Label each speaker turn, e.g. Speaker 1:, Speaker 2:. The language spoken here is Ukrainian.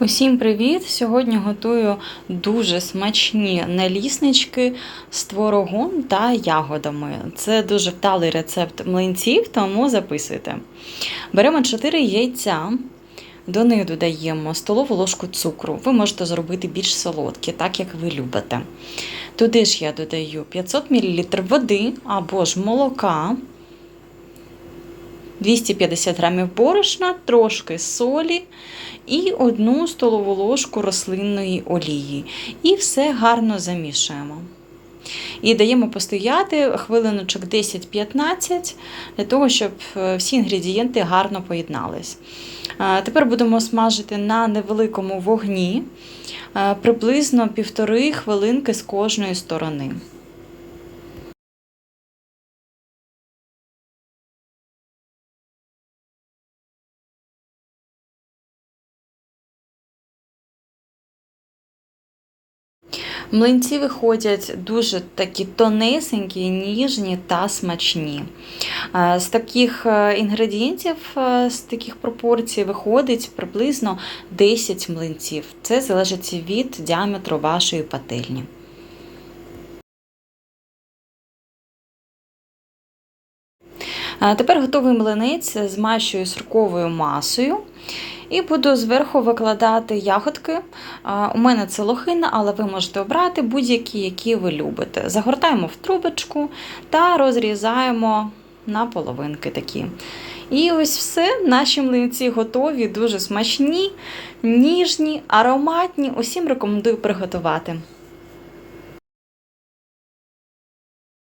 Speaker 1: Усім привіт! Сьогодні готую дуже смачні наліснички з творогом та ягодами. Це дуже вдалий рецепт млинців, тому записуйте. Беремо 4 яйця, до них додаємо столову ложку цукру. Ви можете зробити більш солодкі, так як ви любите. Туди ж я додаю 500 мл води або ж молока. 250 грамів борошна, трошки солі і одну столову ложку рослинної олії. І все гарно замішуємо. І даємо постояти хвилиночок 10-15 для того, щоб е, всі інгредієнти гарно поєднались. Е, Тепер будемо смажити на невеликому вогні е, приблизно півтори хвилинки з кожної сторони. Млинці виходять дуже такі тонесенькі, ніжні та смачні. Е, З таких е, інгредієнтів, е, з таких пропорцій виходить приблизно 10 млинців. Це залежить від діаметру вашої пательні. Тепер готовий млинець змащую сирковою масою. І буду зверху викладати ягодки. У мене це лохина, але ви можете обрати будь-які, які ви любите. Загортаємо в трубочку та розрізаємо на половинки такі. І ось все. Наші млинці готові, дуже смачні, ніжні, ароматні. Усім рекомендую приготувати.